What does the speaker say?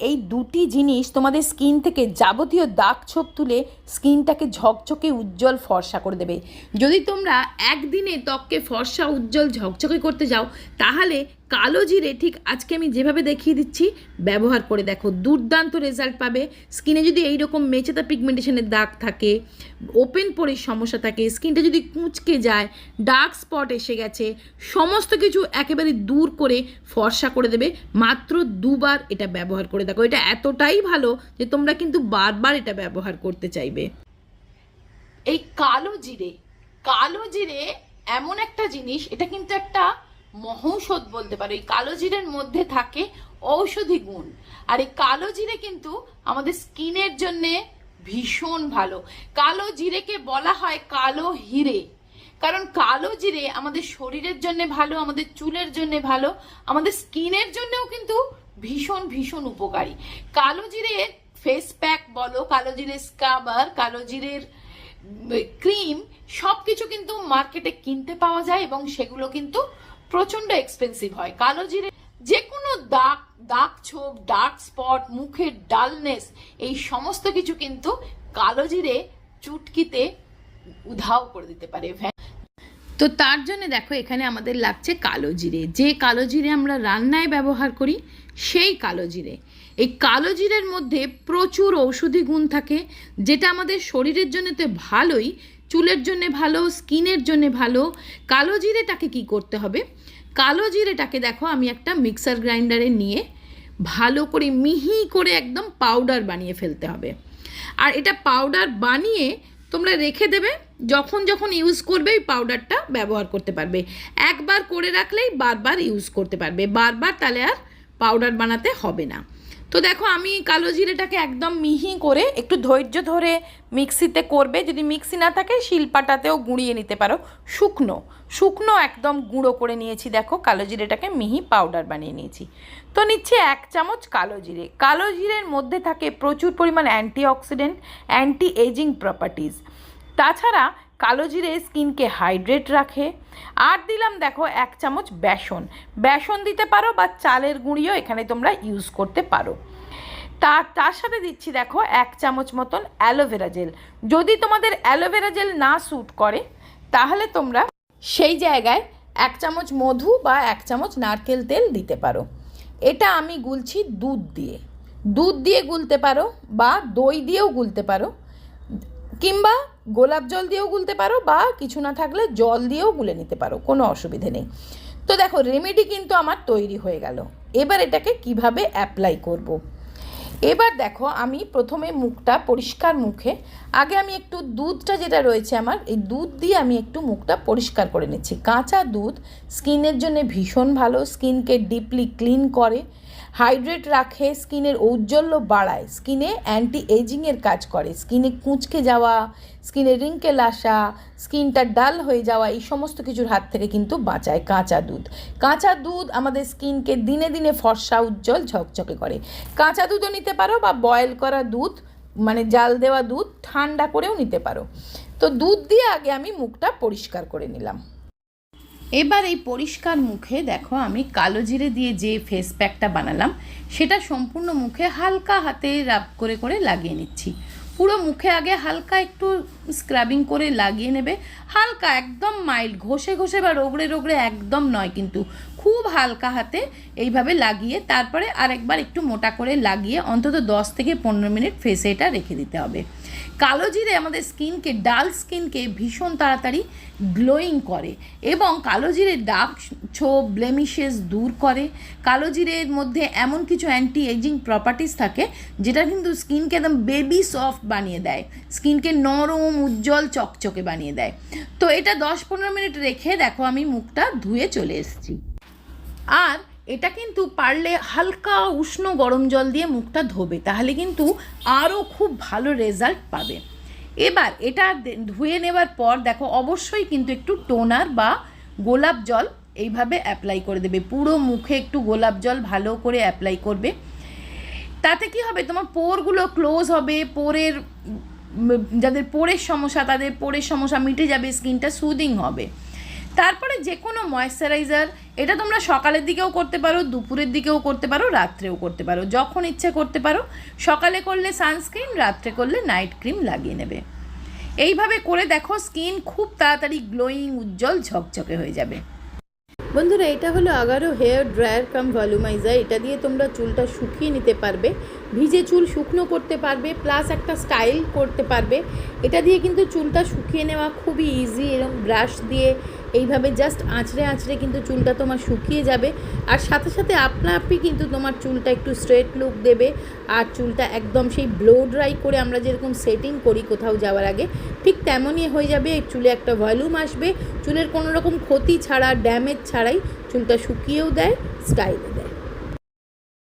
এই দুটি জিনিস তোমাদের স্কিন থেকে যাবতীয় দাগ ছোপ তুলে স্কিনটাকে ঝকঝকে উজ্জ্বল ফর্সা করে দেবে। যদি তোমরা একদিনে ত্বককে ফর্সা, উজ্জ্বল, ঝকঝকে করতে যাও, তাহলে কালো জিরে, ঠিক আজকে আমি যেভাবে দেখিয়ে দিচ্ছি, ব্যবহার করে দেখো, দুর্দান্ত রেজাল্ট পাবে। স্কিনে যদি এইরকম মেচেতা পিগমেন্টেশনের দাগ থাকে ওপেন পোরের সমস্যা থাকে স্কিনটা যদি কুঁচকে যায় ডার্ক স্পট এসে গেছে, সমস্ত কিছু একেবারে দূর করে ফর্সা করে দেবে। মাত্র দুবার এটা ব্যবহার করে দেখো, এটা এতটাই ভালো যে তোমরা কিন্তু বারবার এটা ব্যবহার করতে চাইবে। এই কালো জিরে কালো জিরে এমন একটা জিনিস, এটা কিন্তু একটা মহৌষধ বলতে পারো, এই কালো জিরের মধ্যে থাকে ঔষধি গুণ। আর এই কালো জিরে কিন্তু আমাদের স্কিনের জন্যে ভীষণ ভালো। কালো জিরেকে বলা হয় কালো হিরে। কারণ কালো জিরে আমাদের শরীরের জন্য ভালো, আমাদের চুলের জন্য ভালো, আমাদের স্কিনের জন্যও কিন্তু ভীষণ ভীষণ উপকারী। কালো জিরে ফেস প্যাক বলো, কালো জিরে স্কাবার কালো জিরের ক্রিম সব কিছু কিন্তু মার্কেটে কিনতে পাওয়া যায় এবং সেগুলো কিন্তু প্রচণ্ড এক্সপেন্সিভ হয়। কালো জিরে যে কোনো দাগ দাগ ছোপ ডার্ক স্পট মুখের ডালনেস এই সমস্ত কিছু কিন্তু কালো জিরে চুটকিতে উধাও করে দিতে পারে। তো তার জন্য দেখো, এখানে আমাদের লাগছে কালো জিরে। যে কালো জিরে আমরা রান্নায় ব্যবহার করি, সেই কালো জিরে। এই কালো জিরের মধ্যে প্রচুর ঔষধি গুণ থাকে, যেটা আমাদের শরীরের জন্য তো ভালোই চুলের জন্য ভালো, স্কিনের জন্য ভালো, কালো জিরেটাকে কি করতে হবে? কালো জিরেটাকে দেখো, আমি একটা মিক্সার গ্রাইন্ডারে নিয়ে ভালো করে মিহি করে একদম পাউডার বানিয়ে ফেলতে হবে। আর এটা পাউডার বানিয়ে তোমরা রেখে দেবে, যখন যখন ইউজ করবে, ওই পাউডারটা ব্যবহার করতে পারবে। একবার করে রাখলেই বারবার ইউজ করতে পারবে। বারবার তাহলে আর পাউডার বানাতে হবে না। তো দেখো, আমি কালো জিরেটাকে একদম মিহি করে একটু ধৈর্য ধরে মিক্সিতে করবে। যদি মিক্সি না থাকে, শিলপাটাতেও গুঁড়িয়ে নিতে পারো। শুকনো শুকনো একদম গুঁড়ো করে নিয়েছি, দেখো। কালো জিরেটাকে মিহি পাউডার বানিয়ে নিয়েছি। তো নিচ্ছে এক চামচ কালো জিরে। কালো জিরের মধ্যে থাকে প্রচুর পরিমাণ অ্যান্টিঅক্সিডেন্ট অ্যান্টি এজিং প্রপার্টিজ তাছাড়া কালো জিরে স্কিনকে হাইড্রেট রাখে। আর দিলাম দেখো এক চামচ বেসন। বেসন দিতে পারো বা চালের গুঁড়িও এখানে তোমরা ইউজ করতে পারো। তার তার সাথে দিচ্ছি দেখো এক চামচ মতন অ্যালোভেরা জেল যদি তোমাদের অ্যালোভেরা জেল না স্যুট করে, তাহলে তোমরা সেই জায়গায় এক চামচ মধু বা এক চামচ নারকেল তেল দিতে পারো। এটা আমি গুলছি দুধ দিয়ে। দুধ দিয়ে গুলতে পারো বা দই দিয়েও গুলতে পারো। কিংবা গোলাপ জল দিয়েও গুলতে পারো বা কিছু না থাকলে জল দিয়েও গুলে নিতে পারো, কোনো অসুবিধে নেই। তো দেখো রেমেডি কিন্তু আমার তৈরি হয়ে গেল। এবার এটাকে কীভাবে অ্যাপ্লাই করব। এবার দেখো, আমি প্রথমে মুখটা পরিষ্কার মুখে, আগে আমি একটু দুধটা যেটা রয়েছে আমার, এই দুধ দিয়ে আমি একটু মুখটা পরিষ্কার করে নিচ্ছি। কাঁচা দুধ স্কিনের জন্য ভীষণ ভালো, স্কিনকে ডিপলি ক্লিন করে। হাইড্রেট রাখে, স্কিনের ঔজ্জ্বল্য বাড়ায়। স্কিনে অ্যান্টি এজিংয়ের কাজ করে। স্কিনে কুঁচকে যাওয়া, স্কিনে রিঙ্কেল আসা, স্কিনটা ডাল হয়ে যাওয়া, এই সমস্ত কিছুর হাত থেকে কিন্তু বাঁচায় কাঁচা দুধ। কাঁচা দুধ আমাদের স্কিনকে দিনে দিনে ফর্সা, উজ্জ্বল, ঝকঝকে করে। কাঁচা দুধও নিতে পারো বা বয়েল করা দুধ মানে জাল দেওয়া দুধ, ঠান্ডা করেও নিতে পারো। তো দুধ দিয়ে আগে আমি মুখটা পরিষ্কার করে নিলাম। এবার এই পরিষ্কার মুখে দেখো আমি কালো জিরে দিয়ে যে ফেস প্যাকটা বানালাম, সেটা সম্পূর্ণ মুখে হালকা হাতে রাব করে করে লাগিয়ে নিচ্ছি। পুরো মুখে আগে হালকা একটু স্ক্রাবিং করে লাগিয়ে নেবে। হালকা একদম মাইল্ড ঘষে ঘষে বা রোগড়ে রোগড়ে একদম নয় কিন্তু। খুব হালকা হাতে এইভাবে লাগিয়ে তারপরে আরেকবার একটু মোটা করে লাগিয়ে অন্তত দশ থেকে পনেরো মিনিট ফেসে এটা রেখে দিতে হবে। কালো জিরে আমাদের স্কিনকে, ডাল স্কিনকে ভীষণ তাড়াতাড়ি গ্লোয়িং করে এবং কালো জিরে ডার্ক ছোপ, ব্লেমিশেস দূর করে। কালো জিরের মধ্যে এমন কিছু অ্যান্টি এজিং প্রপার্টিস থাকে যেটা কিন্তু স্কিনকে একদম বেবি সফট বানিয়ে দেয়। স্কিনকে নরম, উজ্জ্বল, চকচকে বানিয়ে দেয়। তো এটা দশ পনেরো মিনিট রেখে দেখো আমি মুখটা ধুয়ে চলে এসেছি। আর এটা কিন্তু পারলে হালকা উষ্ণ গরম জল দিয়ে মুখটা ধোবে, তাহলে কিন্তু আরও খুব ভালো রেজাল্ট পাবে। এবার এটা ধুয়ে নেওয়ার পর দেখো অবশ্যই কিন্তু একটু টোনার বা গোলাপ জল এইভাবে অ্যাপ্লাই করে দেবে। পুরো মুখে একটু গোলাপ জল ভালো করে অ্যাপ্লাই করবে। তাতে কি হবে? তোমার পোরগুলো ক্লোজ হবে, পোরের যাদের পোরের সমস্যা, তাদের পোরের সমস্যা মিটে যাবে, স্কিনটা সুদিং হবে। তারপরে যে কোনো ময়েশ্চারাইজার এটা তোমরা সকালের দিকেও করতে পারো, দুপুরের দিকেও করতে পারো, রাত্রেও করতে পারো। যখন ইচ্ছে করতে পারো, সকালে করলে সানস্ক্রিন রাত্রে করলে নাইট ক্রিম লাগিয়ে নেবে। এইভাবে করে দেখো স্কিন খুব তাড়াতাড়ি গ্লোয়িং উজ্জ্বল, ঝকঝকে হয়ে যাবে। বন্ধুরা, এটা হলো Agaro hair dryer cum volumizer এটা দিয়ে তোমরা চুলটা শুকিয়ে নিতে পারবে, ভিজে চুল শুকনো করতে পারবে প্লাস একটা স্টাইল করতে পারবে। এটা দিয়ে কিন্তু চুলটা শুকিয়ে নেওয়া খুবই ইজি এরকম ব্রাশ দিয়ে এইভাবে জাস্ট আঁচড়ে আঁচড়ে কিন্তু চুলটা তোমার শুকিয়ে যাবে। আর সাথে সাথে আপনা আপনি কিন্তু তোমার চুলটা একটু স্ট্রেট লুক দেবে। আর চুলটা একদম সেই ব্লো ড্রাই করে আমরা যেরকম সেটিং করি কোথাও যাওয়ার আগে, ঠিক তেমনই হয়ে যাবে। চুলে একটা ভলিউম আসবে। চুলের কোনো রকম ক্ষতি ছাড়া ড্যামেজ ছাড়াই চুলটা শুকিয়েও দেয় স্টাইলে দেয়।